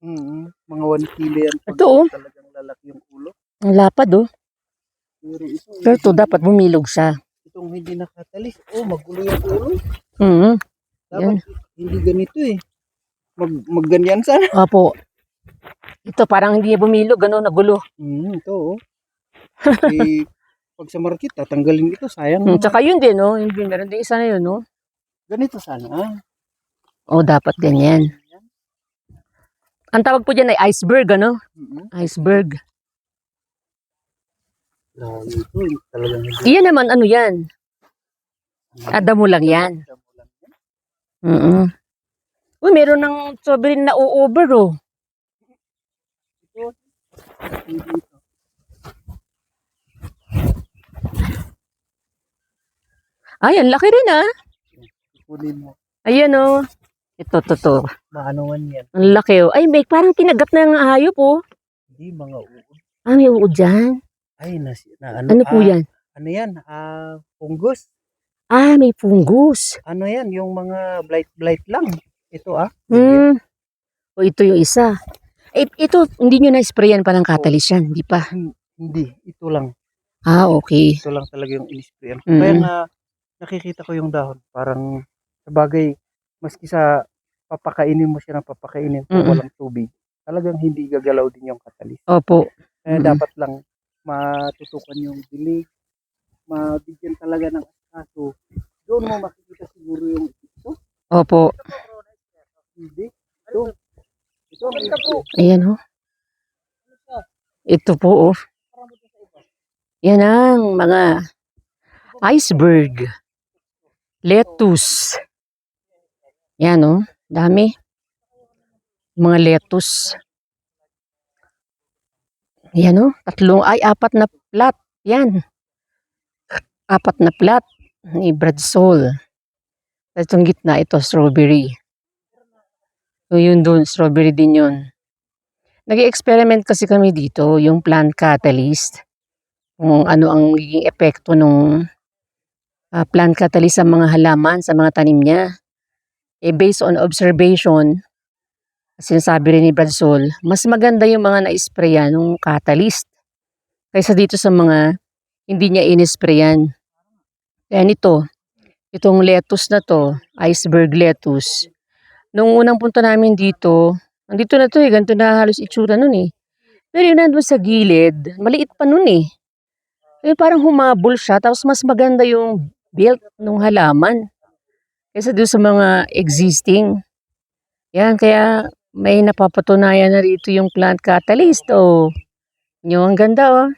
Mm, mga 1 kilo yan. pag Ito, oh. Talagang lalaki yung ulo. Ang lapad oh. Pero ito, Pero ito dapat bumilog siya. itong hindi nakatalis. Oh, magulo yung ulo. Mm. Dapat hindi ganito eh. Mag, magganyan sana. Opo. Ito parang hindi niya bumilog, ano, nagulo. Mm, ito oh. Eh, pag sa market, tatanggalin ito. Sayang. Hmm, tsaka yun din, no? Yung meron din isa na yun, no? Ganito sana. Ah. Oh, dapat ganyan. Ang tawag po dyan ay iceberg, ano? Mm-hmm. Iceberg. Hindi. Iyan naman, ano yan? Adamo lang yan. Yan. Mm Uy, meron ng strawberry na over, oh. Ay, ang laki rin, ah. Ayan, oh. Ito, to, to. Maanuan yan. Ang laki, oh. Ay, may parang kinagat na ng hayop, oh. Hindi mga uod. Ah, may uod dyan. Ay, na, na ano, Ano po ah, yan? Ano yan? Ah, fungus. Ah, may fungus. Ano yan? Yung mga blight-blight lang. Ito ah. Hmm. O, ito yung isa. Eh, ito, hindi nyo na-sprayan pa ng catalyst yan, di pa? Hindi. Ito lang. Ah, okay. Ito lang talaga yung in-sprayan. Mm. Kaya nga, nakikita ko yung dahon. Parang, sa bagay, maski sa papakainin mo siya ng papakainin kung Mm-mm. walang tubig, talagang hindi gagalaw din yung catalyst. Opo. Kaya Mm-mm. dapat lang matutukan yung dilig, mabigyan talaga ng aso. Doon mo makikita siguro yung ito. Opo. Hindi. Ito. Ito. Ito po. Ayan, oh. Ito po, oh. Yan ang mga iceberg. Lettuce. Yan, oh. Dami. Mga lettuce. Yan, oh. Tatlong, ay, apat na plat. Yan. Apat na plat ni Bradsol. Itong gitna, ito, strawberry. So, yun doon, strawberry din yun. Nag-experiment kasi kami dito, yung plant catalyst. Kung ano ang magiging epekto ng plant catalyst sa mga halaman, sa mga tanim niya. Eh, based on observation, sinasabi rin ni Bradsol, mas maganda yung mga na-sprayan ng catalyst kaysa dito sa mga hindi niya in-sprayan. Kaya nito, itong lettuce na to, iceberg lettuce, nung unang punta namin dito, Nandito na to eh, ganito na halos itsura nun eh. Pero yun nandun sa gilid, maliit pa nun eh. Eh parang humabol siya, tapos mas maganda yung build ng halaman. Kaysa doon sa mga existing. Yan, kaya may napapatunayan na rito yung plant catalyst. Oh, yun, ang ganda oh.